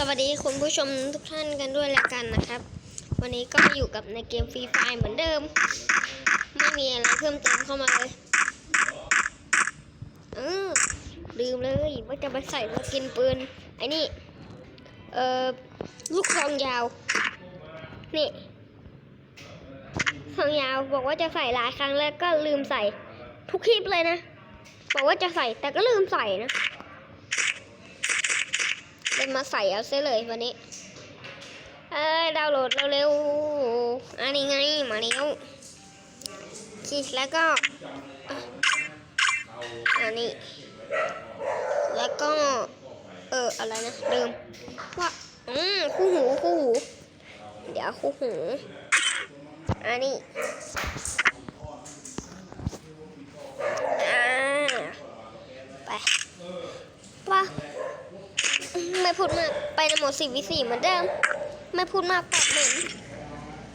สวัสดีคุณผู้ชมทุกท่านกันด้วยละกันนะครับ วันนี้ก็อยู่กับในเกมฟรีไฟเหมือนเดิม ไม่มีอะไรเพิ่มเติมเข้ามาเลยเออลืมเลยว่าจะไปใส่สกินปืนไอ้นี่เอ่อลูกซองยาวนี่ซองยาวบอกว่าจะใส่หลายครั้งแล้วก็ลืมใส่ทุกคลิปเลยนะ บอกว่าจะใส่แต่ก็ลืมใส่นะ เลยมาใส่เอาเสียเลยวันนี้ เอ้ยดาวน์โหลดเร็วๆอันนี้ไงมาเร็วคีแล้วก็อันนี้ แล้วก็ เอออะไรนะเดิมว่าอืมคู่หูคู่หู เดี๋ยวคู่หู อันนี้ พูดมากไปในโหมดสี่วิสี่เหมือนเดิม ไม่พูดมากแบบเหมือน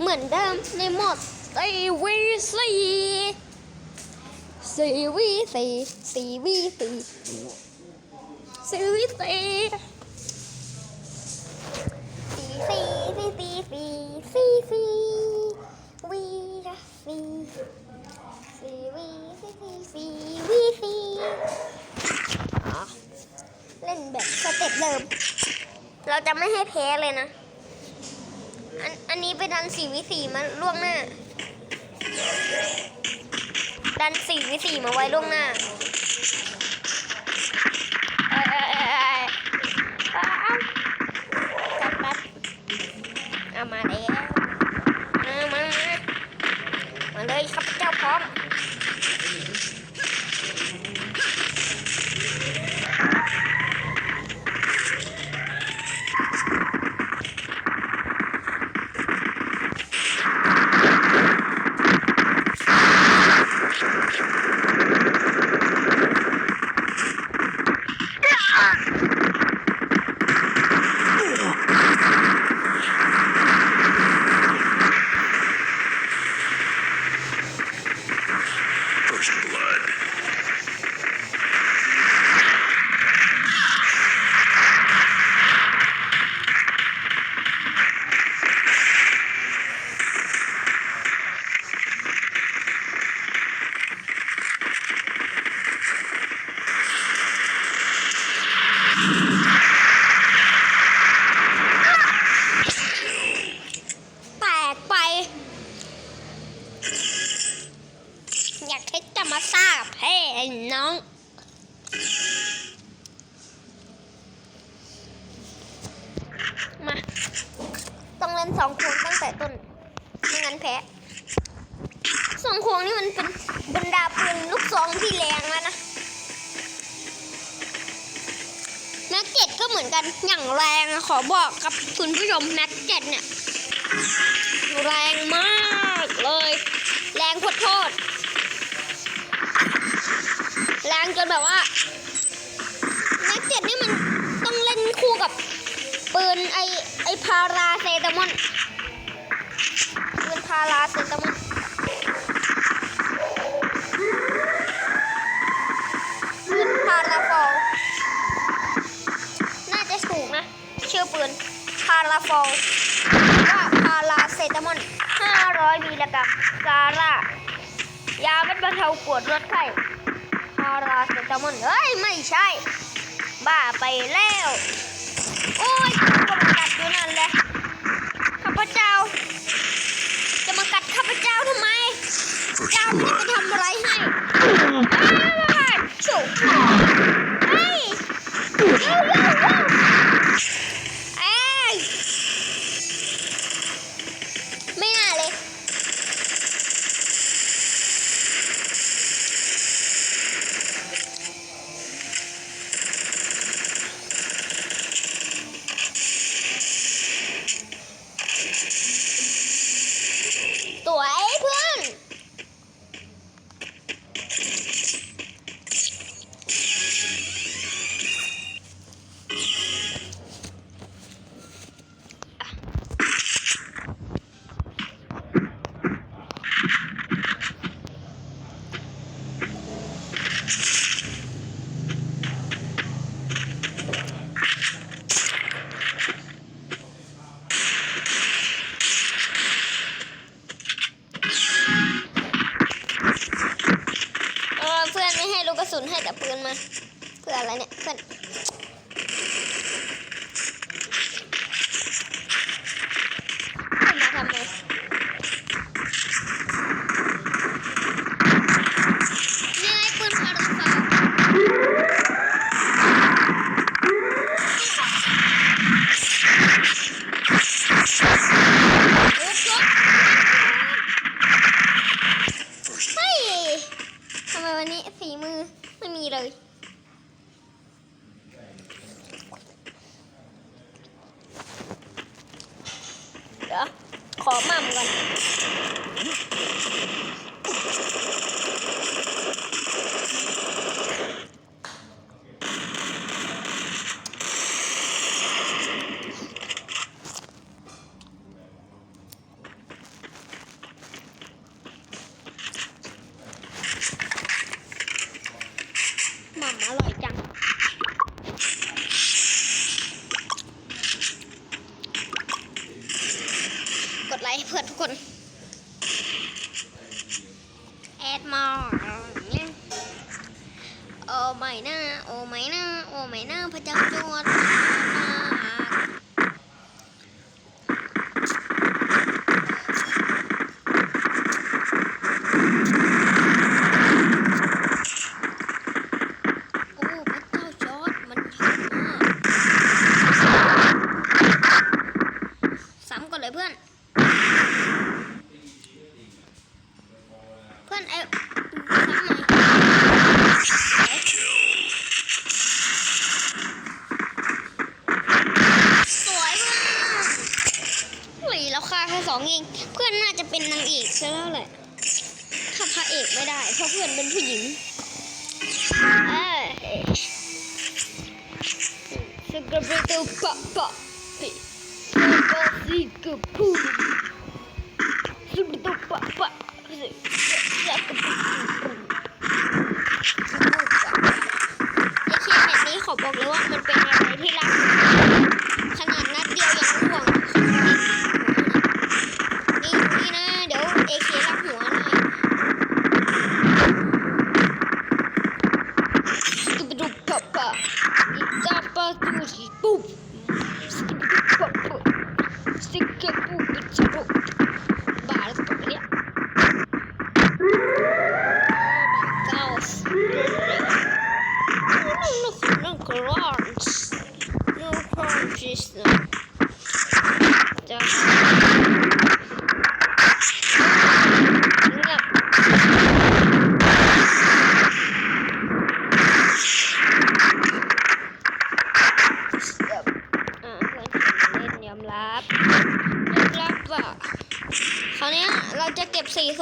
เหมือนเดิมในโหมดสี่วีสี่สี่วีสี่สี่วีสี่สี่วีสี่สี่สี่สี่สี่สี่สี่วิสี่สี่วีสี่สี่วีสี่เล่นแบบสเต็ปเดิม เราจะไม่ให้แพ้เลยนะ อันอันนี้ไปดันสี่วิสี่มาล่วงหน้า ดันสี่วิสี่มาไว้ล่วงหน้า จะมาซ่าบแพ้ไอ้น้องมาต้องเล่นสองควงตั้งแต่ต้นไม่งั้นแพ้สองควงนี่มันเป็นบรรดาปืนลูกซองที่แรงแล้วนะแม็กเจ็ดก็เหมือนกันอย่างแรงอะขอบอกกับคุณผู้ชมแม็กเจ็ดเนี่ยแรงมากเลย แรงโคตร แรงจนแบบว่าแม็กเจ็ดนี่มันต้องเล่นคู่กับปืนไอไอพาราเซตามอนปืนพาราเซตามอนปืนพาราฟอลน่าจะถูกนะชื่อปืนพาราฟอลว่าพาราเซตามอน500มิลลิกรัมซาร่ายาเป็นบรรเทาปวดลดไข้ พาราเซตามอนเฮ้ย ไม่ใช่ บ้าไปแล้ว โอ้ยก็มากัดอยู่นั่นแหละข้าพเจ้า จะมากัดข้าพเจ้าทำไม เจ้าไม่ได้ทำอะไรให้อ้าวฉุก เออเพื่อนไม่ให้ลูกกระสุนให้แต่ปืนมา เพื่ออะไรเนี่ยเพื่อน ดี๋ยขอมั่มก่อน ดมอเโอ้ไม่นะโอ้ไม่นะโอ้ไม่นะพระเจ้าจวด เอง เพื่อนน่าจะเป็นนางเอกซะแล้วแหละถ้าพระเอกไม่ได้ เพราะเพื่อนเป็นผู้หญิงเออสกปรกตัวปะปะปิปะสิกปูสุดตัวปะปะสกปรกไอเคนแบบนี้ขอบอกเลยว่ามันเป็นอะไรที่รัก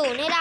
ศูนย์ให้ได้